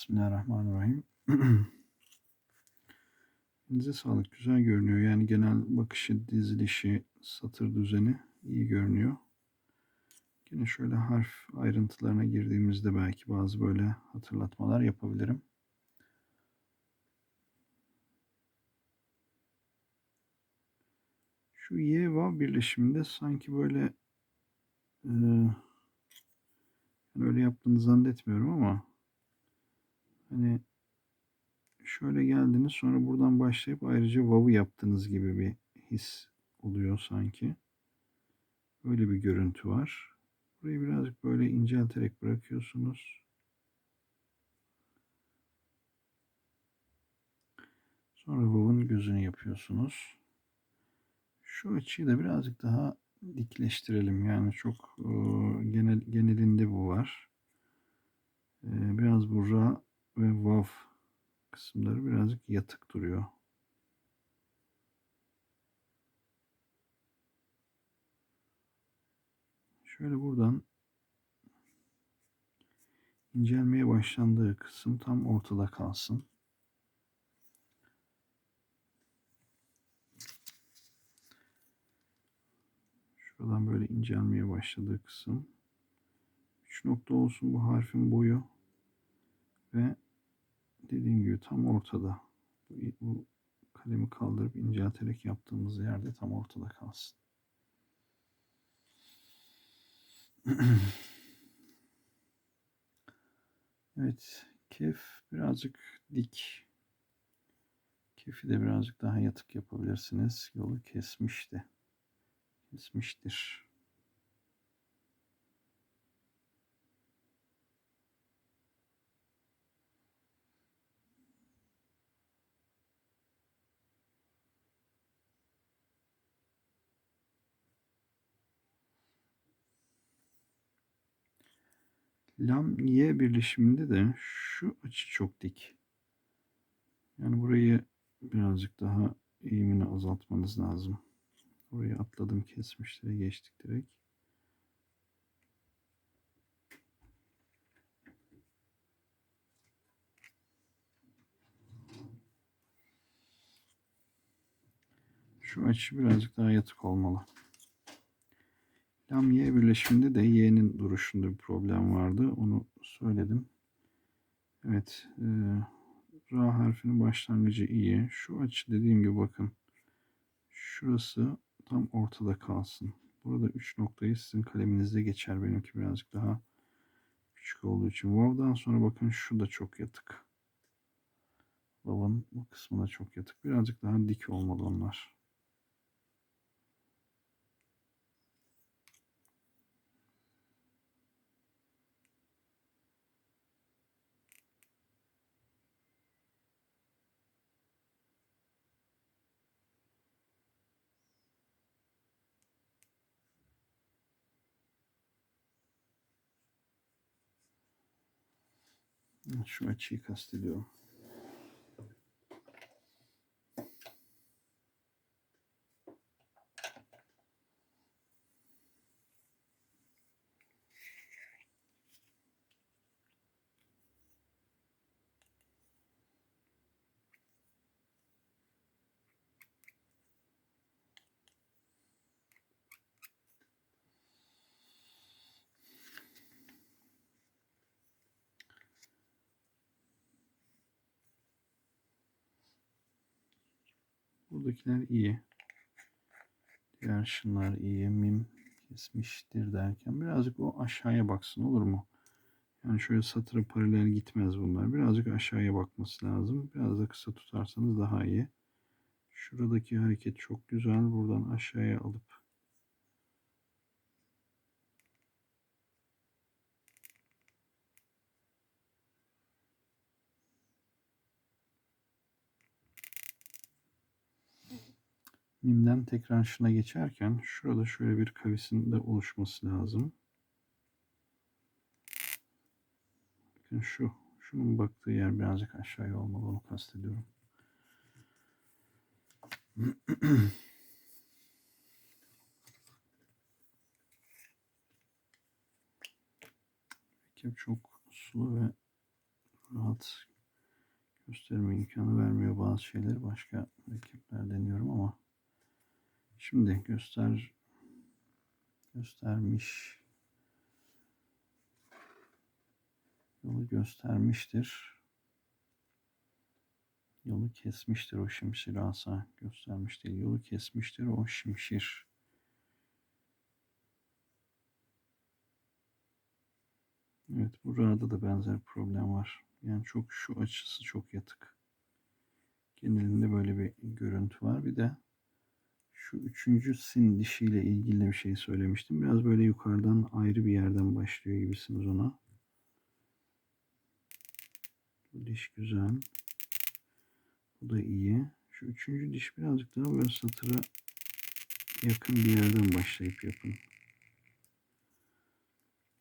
Bismillahirrahmanirrahim. Elinize sağlık. Güzel görünüyor. Yani genel bakışı, dizilişi, satır düzeni iyi görünüyor. Yine şöyle harf ayrıntılarına girdiğimizde belki bazı böyle hatırlatmalar yapabilirim. Şu Y vav birleşiminde sanki böyle e, yani öyle yaptığını zannetmiyorum ama hani şöyle geldiniz sonra buradan başlayıp ayrıca vav'ı yaptığınız gibi bir his oluyor sanki. Öyle bir görüntü var. Burayı birazcık böyle incelterek bırakıyorsunuz. Sonra vav'ın gözünü yapıyorsunuz. Şu açıyı da birazcık daha dikleştirelim. Yani çok genel genelinde bu var. Biraz bu ra ve vav kısımları birazcık yatık duruyor. Şöyle buradan incelmeye başlandığı kısım tam ortada kalsın. Şuradan böyle incelmeye başladığı kısım. 3 nokta olsun bu harfin boyu. Ve dediğim gibi tam ortada. Bu, bu kalemi kaldırıp incelterek yaptığımız yerde tam ortada kalsın. evet, kef birazcık dik. Kefi de birazcık daha yatık yapabilirsiniz. Yolu kesmişti. Kesmiştir. Lam Y birleşiminde de şu açı çok dik. Yani burayı birazcık daha eğimini azaltmanız lazım. Orayı atladım kesmişlere geçtik direkt. Şu açı birazcık daha yatık olmalı. Lam Y birleşiminde de Y'nin duruşunda bir problem vardı. Onu söyledim. Evet. E, Ra harfinin başlangıcı iyi. Şu açı dediğim gibi bakın. Şurası tam ortada kalsın. Burada 3 noktayı sizin kaleminizde geçer. Benimki birazcık daha küçük olduğu için. Vav'dan sonra bakın şu da çok yatık. Vav'ın bu kısmı da çok yatık. Birazcık daha dik olmalı onlar. Şu açıyı kastediyorum. Buradakiler iyi. Diğer şunlar iyi. Mim kesmiştir derken birazcık o aşağıya baksın olur mu? Yani şöyle satıra paralel gitmez bunlar. Birazcık aşağıya bakması lazım. Biraz da kısa tutarsanız daha iyi. Şuradaki hareket çok güzel. Buradan aşağıya alıp Mimden tekrar şuna geçerken şurada şöyle bir kavisin de oluşması lazım. Bakın şu. Şunun baktığı yer birazcık aşağıya olmalı. Onu kastediyorum. Ekip çok sulu ve rahat gösterme imkanı vermiyor bazı şeyleri. Başka hareketler deniyorum ama şimdi göster göstermiş yolu göstermiştir. Yolu kesmiştir o şimşir asa göstermiş değil. Yolu kesmiştir o şimşir. Evet burada da benzer problem var. Yani çok şu açısı çok yatık. Genelinde böyle bir görüntü var. Bir de şu üçüncü sin dişiyle ilgili bir şey söylemiştim. Biraz böyle yukarıdan ayrı bir yerden başlıyor gibisiniz ona. Bu diş güzel. Bu da iyi. Şu üçüncü diş birazcık daha böyle satıra yakın bir yerden başlayıp yapın.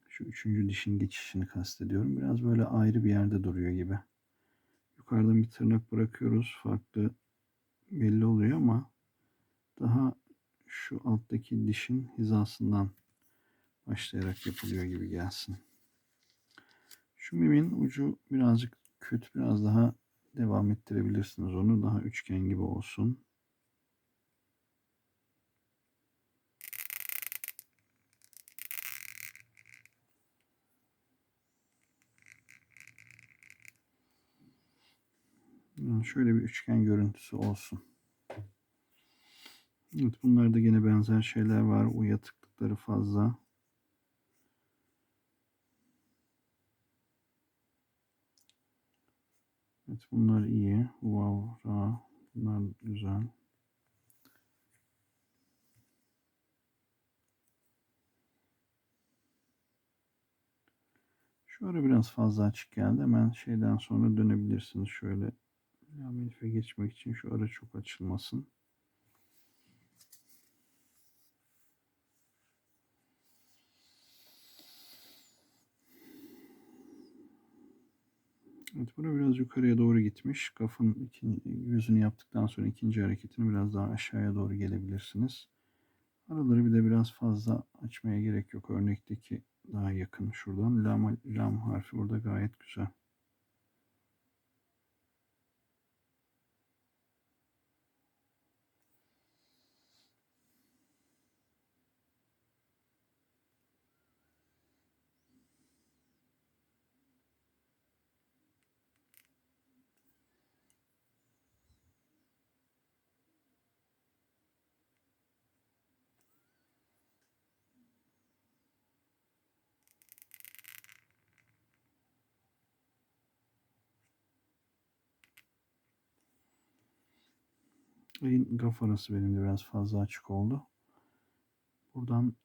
Şu üçüncü dişin geçişini kastediyorum. Biraz böyle ayrı bir yerde duruyor gibi. Yukarıdan bir tırnak bırakıyoruz. Farklı belli oluyor ama daha şu alttaki dişin hizasından başlayarak yapılıyor gibi gelsin. Şu mimin ucu birazcık kötü. Biraz daha devam ettirebilirsiniz onu. Daha üçgen gibi olsun. Şöyle bir üçgen görüntüsü olsun. Evet bunlarda yine benzer şeyler var. O yatıklıkları fazla. Evet bunlar iyi. Wow, ra. Bunlar güzel. Şu ara biraz fazla açık geldi. Hemen şeyden sonra dönebilirsiniz. Şöyle Amelife geçmek için şu ara çok açılmasın. Evet bura biraz yukarıya doğru gitmiş. Kafın ikinci, yüzünü yaptıktan sonra ikinci hareketini biraz daha aşağıya doğru gelebilirsiniz. Araları bir de biraz fazla açmaya gerek yok. Örnekteki daha yakın şuradan. Lam, lam harfi burada gayet güzel. Ayın gaf arası benim de biraz fazla açık oldu. Buradan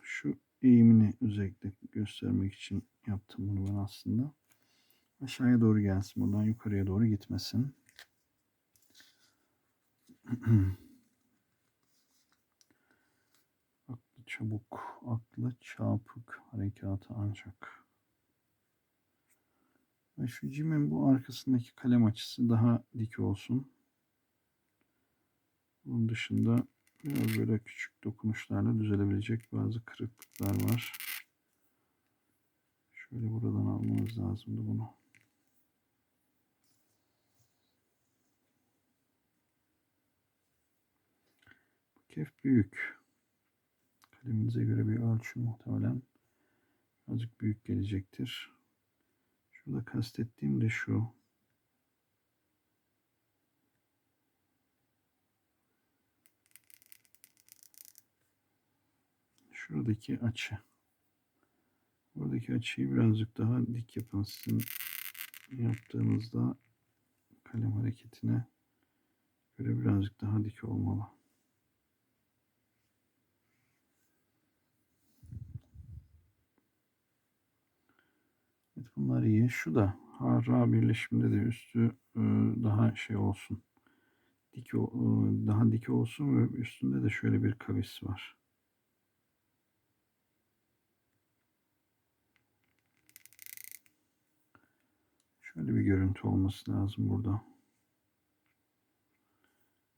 şu eğimini özellikle göstermek için yaptım bunu ben aslında. Aşağıya doğru gelsin. Buradan yukarıya doğru gitmesin. aklı çabuk, aklı çarpık harekatı ancak. Ve şu cimin bu arkasındaki kalem açısı daha dik olsun. Bunun dışında biraz böyle küçük dokunuşlarla düzelebilecek bazı kırıklıklar var. Şöyle buradan almamız lazımdı bunu. Bu kef büyük. Kaleminize göre bir ölçü muhtemelen azıcık büyük gelecektir. Şurada kastettiğim de şu. Şuradaki açı. Buradaki açıyı birazcık daha dik yapın. Sizin yaptığınızda kalem hareketine göre birazcık daha dik olmalı. Evet bunlar iyi. Şu da hara birleşiminde de üstü e, daha şey olsun. Dik e, daha dik olsun ve üstünde de şöyle bir kavis var. Şöyle bir görüntü olması lazım burada.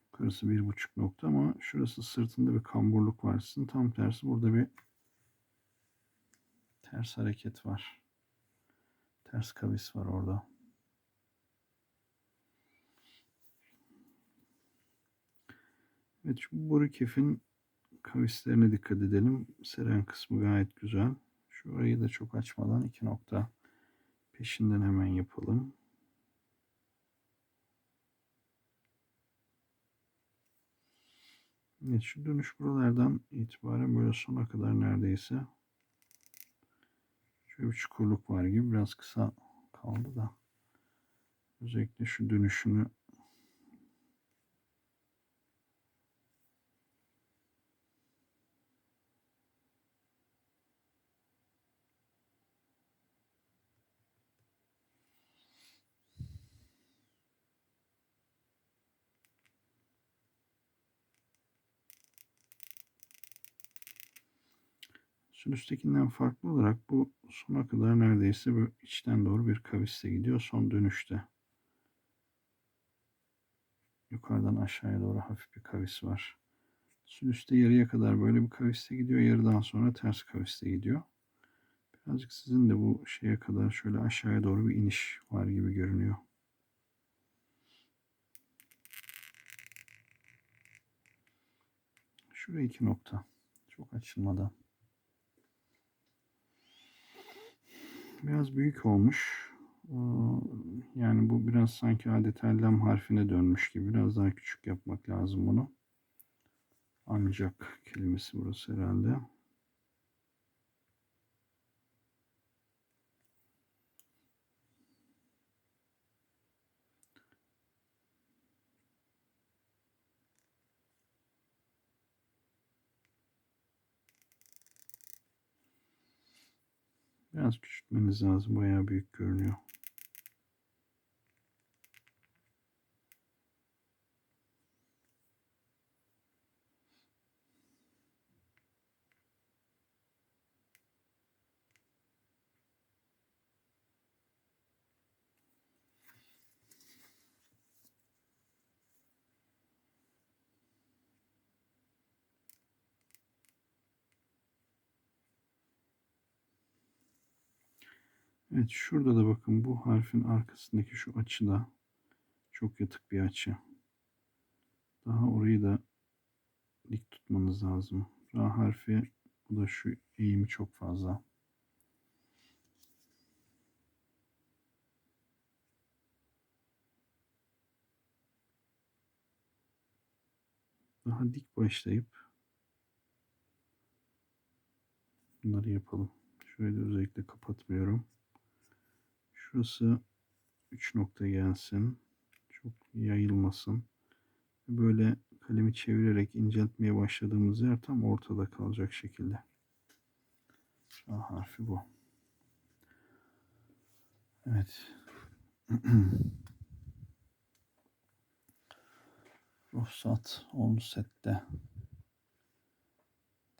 Yukarısı bir buçuk nokta ama şurası sırtında bir kamburluk var. Sizin tam tersi burada bir ters hareket var. Ters kavis var orada. Evet şu boru kefin kavislerine dikkat edelim. Seren kısmı gayet güzel. Şurayı da çok açmadan iki nokta peşinden hemen yapalım. Evet şu dönüş buralardan itibaren böyle sona kadar neredeyse şöyle bir çukurluk var gibi biraz kısa kaldı da. Özellikle şu dönüşünü üsttekinden farklı olarak bu sona kadar neredeyse bu içten doğru bir kavisle gidiyor. Son dönüşte. Yukarıdan aşağıya doğru hafif bir kavis var. Son üstte yarıya kadar böyle bir kavisle gidiyor. Yarıdan sonra ters kavisle gidiyor. Birazcık sizin de bu şeye kadar şöyle aşağıya doğru bir iniş var gibi görünüyor. Şuraya iki nokta. Çok açılmadan. Biraz büyük olmuş. Yani bu biraz sanki adeta lem harfine dönmüş gibi. Biraz daha küçük yapmak lazım bunu. Ancak kelimesi burası herhalde. Biraz küçültmeniz lazım. Bayağı büyük görünüyor. Evet şurada da bakın bu harfin arkasındaki şu açıda çok yatık bir açı. Daha orayı da dik tutmanız lazım. Ra harfi bu da şu eğimi çok fazla. Daha dik başlayıp bunları yapalım. Şöyle özellikle kapatmıyorum. Şurası 3 nokta gelsin. Çok yayılmasın. Böyle kalemi çevirerek inceltmeye başladığımız yer tam ortada kalacak şekilde. A harfi bu. Evet. Ruhsat on sette.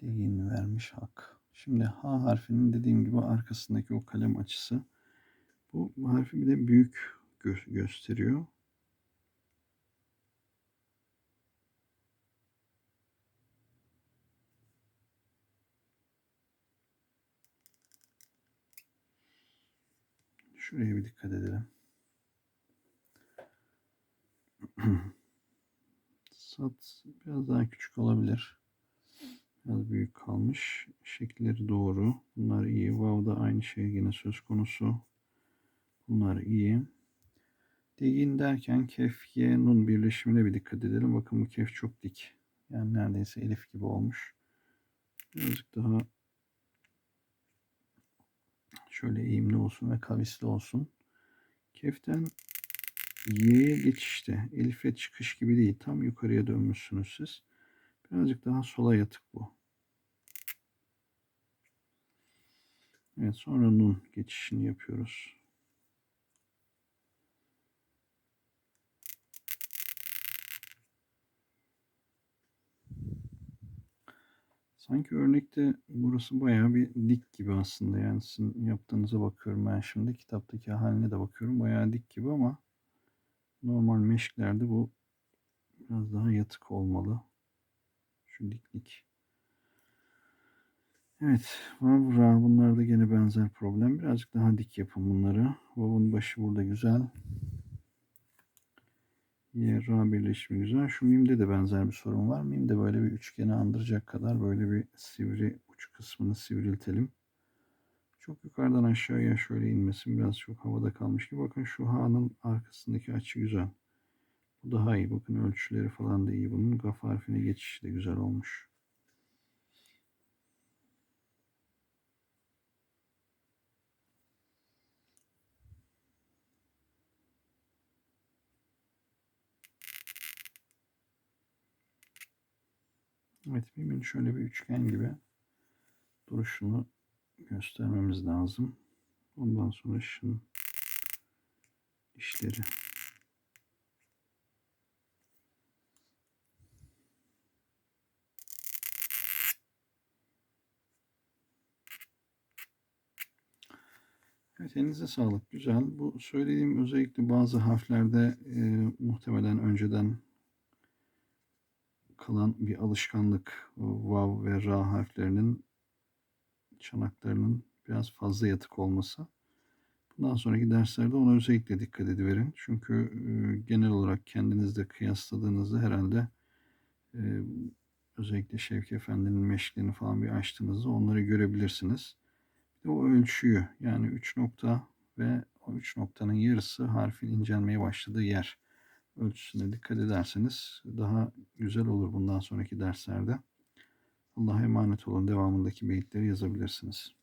Deyin vermiş hak. Şimdi H harfinin dediğim gibi arkasındaki o kalem açısı bu harfi bir de büyük gö gösteriyor. Şuraya bir dikkat edelim. Sat biraz daha küçük olabilir. Biraz büyük kalmış. Şekilleri doğru. Bunlar iyi. Vav'da aynı şey yine söz konusu. Bunlar iyi. Digin derken kef, ye, nun birleşimine bir dikkat edelim. Bakın bu kef çok dik. Yani neredeyse elif gibi olmuş. Birazcık daha şöyle eğimli olsun ve kavisli olsun. Keften y'ye geçişte elife çıkış gibi değil. Tam yukarıya dönmüşsünüz siz. Birazcık daha sola yatık bu. Evet sonra nun geçişini yapıyoruz. Sanki örnekte burası bayağı bir dik gibi aslında. Yani sizin yaptığınıza bakıyorum ben şimdi. Kitaptaki haline de bakıyorum. Bayağı dik gibi ama normal meşklerde bu biraz daha yatık olmalı. Şu diklik. Evet, vav, ra bunlarda gene benzer problem. Birazcık daha dik yapın bunları. Vav'ın başı burada güzel. Y, ra birleşimi güzel. Şu mimde de benzer bir sorun var. Mimde böyle bir üçgeni andıracak kadar böyle bir sivri uç kısmını sivriltelim. Çok yukarıdan aşağıya şöyle inmesin. Biraz çok havada kalmış gibi. Bakın şu ha'nın arkasındaki açı güzel. Bu daha iyi. Bakın ölçüleri falan da iyi. Bunun gaf harfine geçişi de güzel olmuş. Evet, mimin şöyle bir üçgen gibi duruşunu göstermemiz lazım. Ondan sonra şunun işleri. Evet, elinize sağlık. Güzel. Bu söylediğim özellikle bazı harflerde e, muhtemelen önceden kalan bir alışkanlık. Vav ve ra harflerinin çanaklarının biraz fazla yatık olması. Bundan sonraki derslerde ona özellikle dikkat ediverin. Çünkü genel olarak kendinizde kıyasladığınızda herhalde özellikle Şevki Efendi'nin meşklerini falan bir açtığınızda onları görebilirsiniz. Bir de o ölçüyü yani 3 nokta ve o 3 noktanın yarısı harfin incelmeye başladığı yer ölçüsüne dikkat ederseniz daha güzel olur bundan sonraki derslerde. Allah'a emanet olun. Devamındaki beyitleri yazabilirsiniz.